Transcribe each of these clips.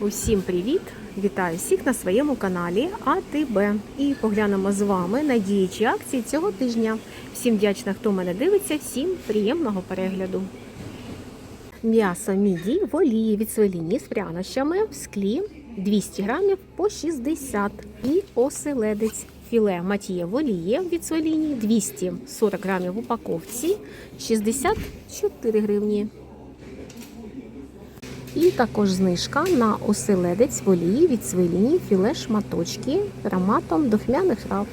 Усім привіт! Вітаю всіх на своєму каналі АТБ. І поглянемо з вами на діючі акції цього тижня. Всім вдячна, хто мене дивиться, всім приємного перегляду. М'ясо міді в олії від свині з прянощами в склі 200 грамів по 60 і оселедець. Філе матіє в олії від свині 240 грамів в упаковці 64 гривні. І також знижка на оселедець в олії від свині філе шматочки ароматом духмяних трав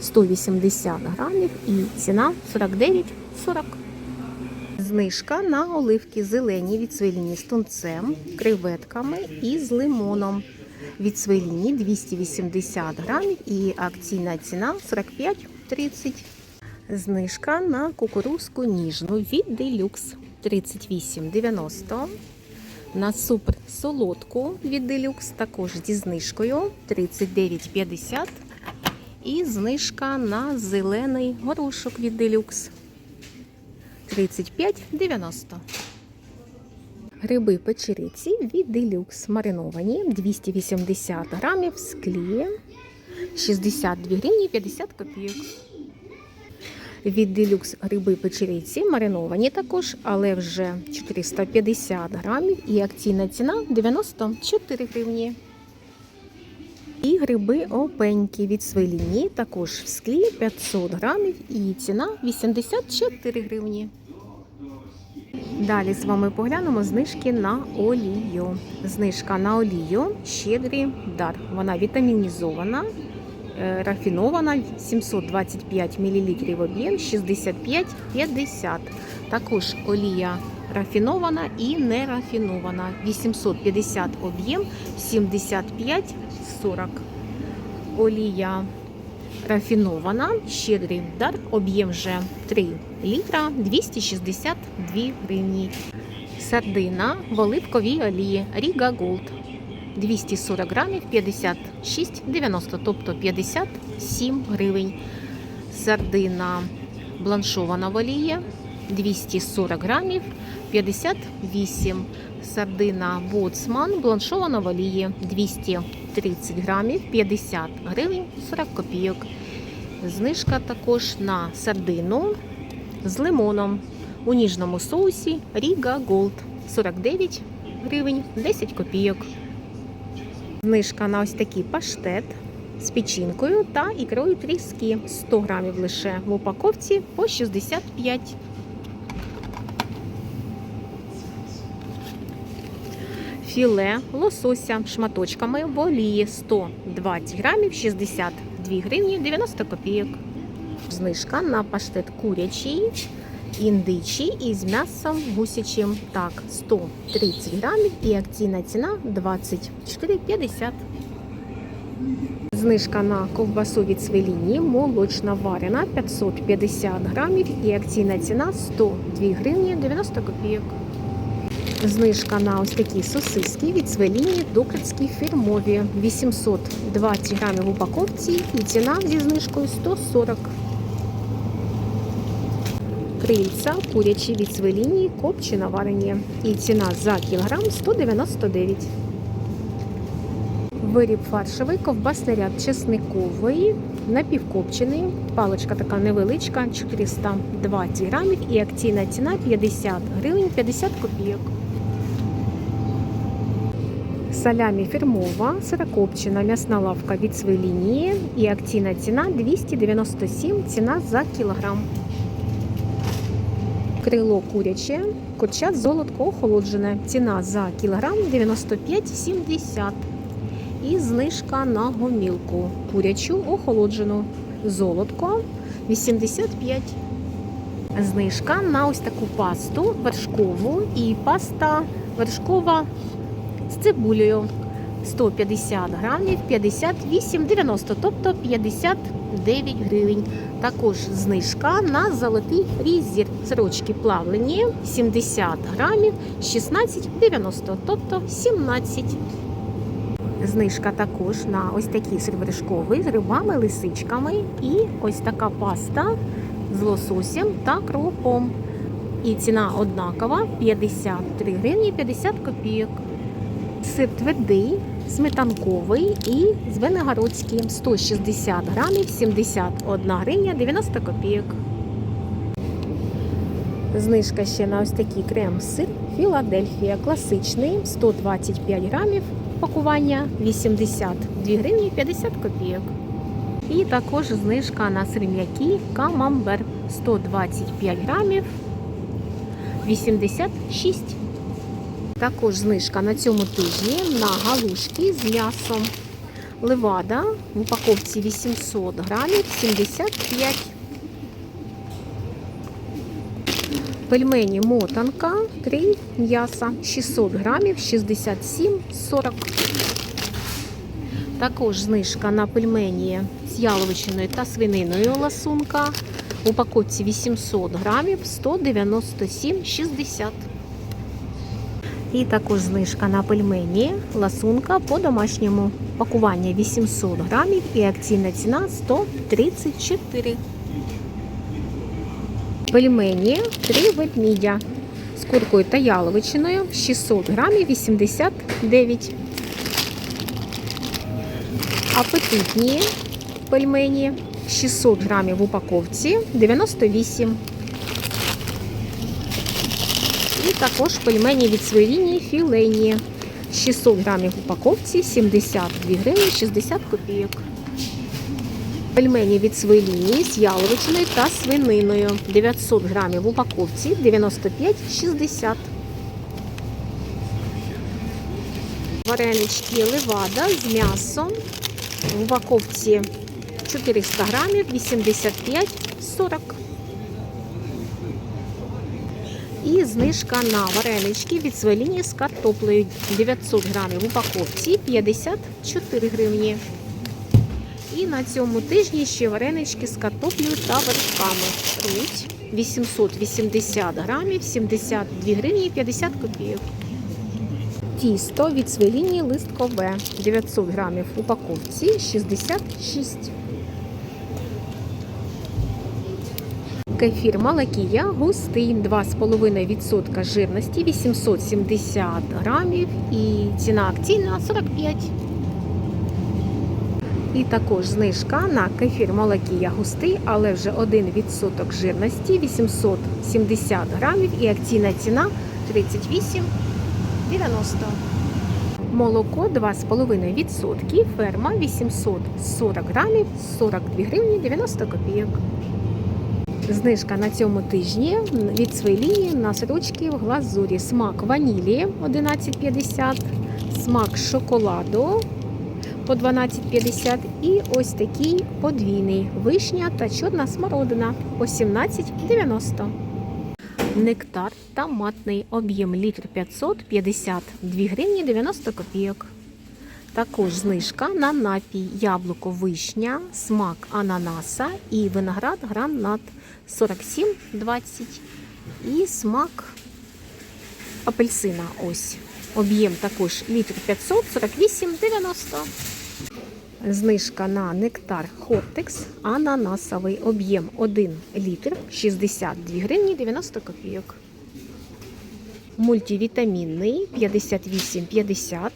180 грамів і ціна 49,40. Знижка на оливки зелені від свині з тунцем, креветками і з лимоном. Від свині 280 грамів і акційна ціна 45,30. Знижка на кукурузку ніжну від Deluxe 38,90. На супер солодку від Deluxe також зі знижкою 39,50. І знижка на зелений горошок від Deluxe 35,90. Гриби печериці від Deluxe мариновані 280 грамів склі 62 гривні 50 копійок. Від Deluxe гриби печериці мариновані також, але вже 450 грамів і акційна ціна 94 гривні. І гриби опенькі від свиліні також в склі 500 грамів і ціна 84 гривні. Далі з вами поглянемо знижки на олію. Знижка на олію щедрий дар. Вона вітамінізована, рафінована 725 мл об'єм 65,50. Також олія рафінована і не рафінована 850 об'єм 75,40. Олія рафінована, щедрий дар, об'єм вже 3 літра 262 гривні. Сардина в оливковій олії Ріга Голд 240 грамів 56,90, тобто 57 гривень. Сардина бланшована в олії 240 грамів 58. Сардина Боцман бланшована в олії 230 грамів 50 гривень 40 копійок. Знижка також на сардину з лимоном у ніжному соусі Ріга Голд 49 гривень 10 копійок. Знижка на ось такий паштет з печінкою та ікрою тріски 100 грамів лише в упаковці по 65. Філе лосося шматочками в олії 120 грамів 62 гривні 90 копійок. Знижка на паштет курячий, індичий із м'ясом гусячим. Так, 130 грамів і акційна ціна 24,50. Знижка на ковбасу від свеліні молочна варена 550 грамів і акційна ціна 102 гривні 90 копійок. Знижка на ось такі сосиски від свеліні докритські фірмові 820 грамів упаковці і ціна зі знижкою 140. Крильця курячі від свеліні копчена варені і ціна за кілограм 199. Виріб фаршовий, ковбасний ряд чесниковий, напівкопчений, паличка така невеличка, 420 грамів і акційна ціна 50 гривень 50 копійок. Салямі фірмова, сирокопчена м'ясна лавка від свилінії і акційна ціна 297, ціна за кілограм. Крило куряче, курчат золотко охолоджене. Ціна за кілограм 95,70. І знижка на гомілку курячу охолоджену. Золотко 85. Знижка на ось таку пасту вершкову і паста вершкова з цибулею 150 грамів 58,90, тобто 59 гривень. Також знижка на золотий різір. Сирочки плавлені 70 грамів 16,90, тобто 17. Знижка також на ось такий сир з рибами, лисичками і ось така паста з лососем та кропом. І ціна однакова 53 гривні 50 копійок. Сир твердий, сметанковий і звенигородський 160 грамів, 71 гривня 90 копійок. Знижка ще на ось такий крем-сир Філадельфія класичний 125 грамів, пакування 82 гривні 50 копійок. І також знижка на сир камамбер 125 грамів 86. Також знижка на цьому тижні на галушки з м'ясом. Левада в упаковці 800 грамів 75. Пельмені мотанка 3 м'яса 600 грамів 67,40. Також знижка на пельмені з яловичиною та свининою ласунка. В упаковці 800 грамів 197,60. І також знижка на пельмені ласунка по домашньому. Пакування 800 грамів і акційна ціна 134. Пельмені 3 ведмідя з куркою та яловичиною 600 грамів 89. Апетитні пельмені 600 грамів в упаковці 98. І також пельмені від своєї лінії філейні 600 грамів упаковці 72 гривні 60 копійок. Пельмені від лінії з яловичиною та свининою 900 грамів в упаковці 95,60. Варенички левада з м'ясом в упаковці 400 грамів 85,40. І знижка на варенички від своєї з картоплею 900 грамів в упаковці 54 гривні. І на цьому тижні ще варенички з картоплею та вершками. Руть 880 грамів 72 гривні 50 копійок. Тісто від своєї листкове 900 грамів в упаковці 66. Кефір Малакія густий 2,5% жирності 870 грамів і ціна акційна 45. І також знижка на кефір Малакія густий, але вже 1% жирності 870 грамів і акційна ціна 38,90. Молоко 2,5%, ферма 840 грамів 42 гривні 90 копійок. Знижка на цьому тижні від своєї лінії на сирочки в глазурі. Смак ванілі 11,50, смак шоколаду по 12,50 і ось такий подвійний вишня та чорна смородина по 17,90. Нектар томатний об'єм літр 500 52 гривні 90 копійок. Також знижка на напій яблуко вишня, смак ананаса і виноград гранат 47,20 і смак апельсина. Ось. Об'єм також літр 500 48,90. Знижка на нектар Хортекс ананасовий об'єм 1 літр 62 гривні 90 копійок. Мультивітамінний 58,50.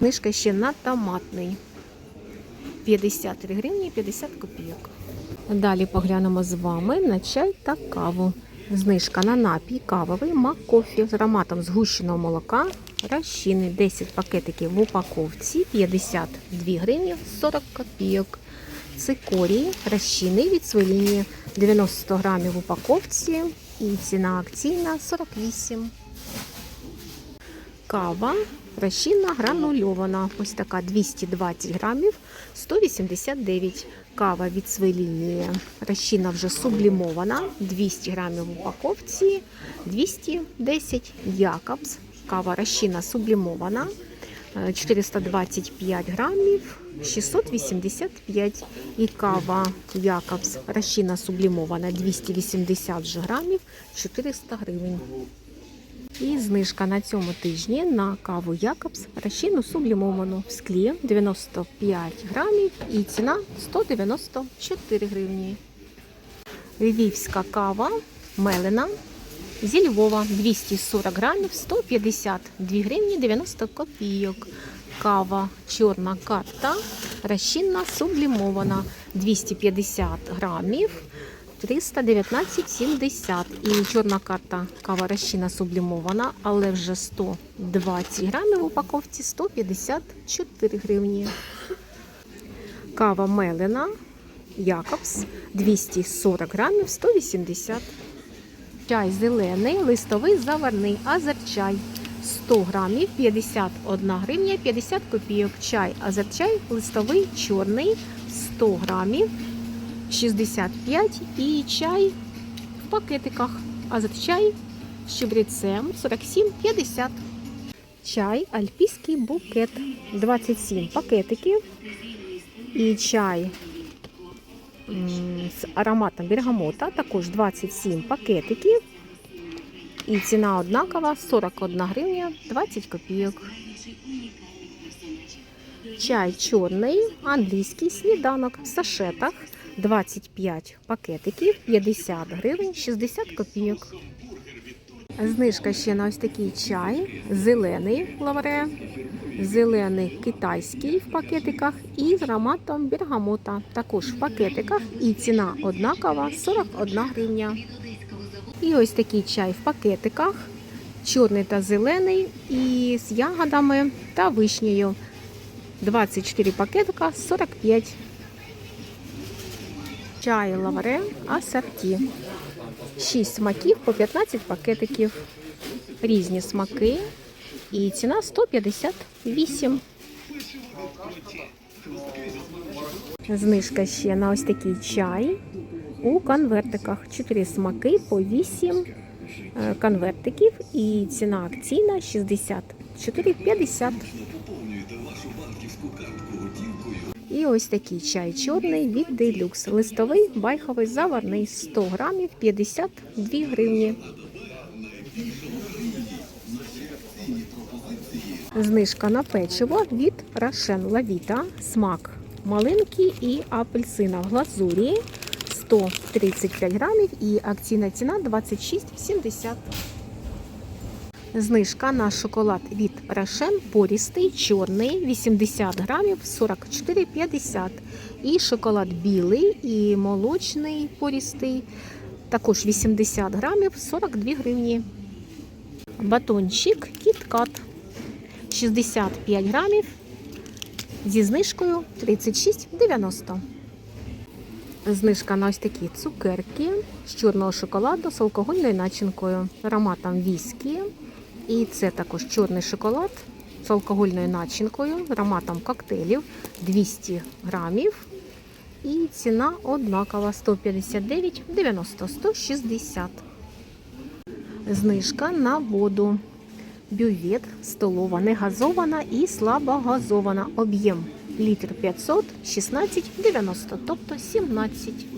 Знижка ще на томатний 53 гривні 50 копійок. Далі поглянемо з вами на чай та каву. Знижка на напій кавовий Маккофі з ароматом згущеного молока. Розчини 10 пакетиків в упаковці 52 гривні 40 копійок. Цикорії розчини від своєї 90 грамів в упаковці і ціна акційна 48. Кава розчинна гранульована. Ось така 220 грамів 189. Кава від своєї лінії. Розчинна вже сублімована. 200 грамів в упаковці 210 Якобс. Кава розчинна сублімована. е, 425 грамів 685 і кава Якобс розчинна сублімована 280 грамів 400 гривень. І знижка на цьому тижні на каву Якобс розчинну сублімовану в склі 95 грамів і ціна 194 гривні. Львівська кава мелена Зі Львова 240 грамів 152 гривні 90 копійок. Кава чорна карта, розчинна сублімована 250 грамів 319,70. І чорна карта кава розчинна сублімована, але вже 120 грамів в упаковці 154 гривні. Кава мелена Якобс 240 грамів 180. Чай зелений, листовий заварний, азерчай 100 грамів 51 гривня 50 копійок. Чай азерчай, листовий чорний 100 грамів 65 і чай в пакетиках. Азерчай з чебрецем 47,50. Чай альпійський букет 27 пакетиків. І чай з ароматом бергамота, також 27 пакетиків. І ціна однакова 41 гривня 20 копійок. Чай чорний, англійський сніданок в сашетах 25 пакетиків, 50 гривень 60 копійок. Знижка ще на ось такий чай, зелений лавре, зелений китайський в пакетиках і з ароматом бергамота. Також в пакетиках і ціна однакова 41 гривня. І ось такий чай в пакетиках, чорний та зелений, і з ягодами та вишнею. 24 пакетика 45. Чай лавре асорті. 6 смаків по 15 пакетиків. Різні смаки. І ціна 158. Знижка ще на ось такий чай у конвертиках. 4 смаки по 8 е, конвертиків. І ціна акційна 64,50. І ось такий чай чорний від Делюкс. Листовий, байховий, заварний 100 грамів 52 гривні. Знижка на печиво від Рошен Лавіта. Смак малинки і апельсина в глазурі 135 грамів і акційна ціна 26,70. Знижка на шоколад від Рошен порістий, чорний 80 грамів 44,50. І шоколад білий і молочний порістий, також 80 грамів 42 гривні. Батончик KitKat 65 грамів зі знижкою 36,90. Знижка на ось такі цукерки з чорного шоколаду з алкогольною начинкою, ароматом віскі. І це також чорний шоколад з алкогольною начинкою, ароматом коктейлів 200 грамів. І ціна однакова 159,90 160. Знижка на воду. Бювет столова негазована і слабогазована. Об'єм літр 500, 16,90, тобто 17.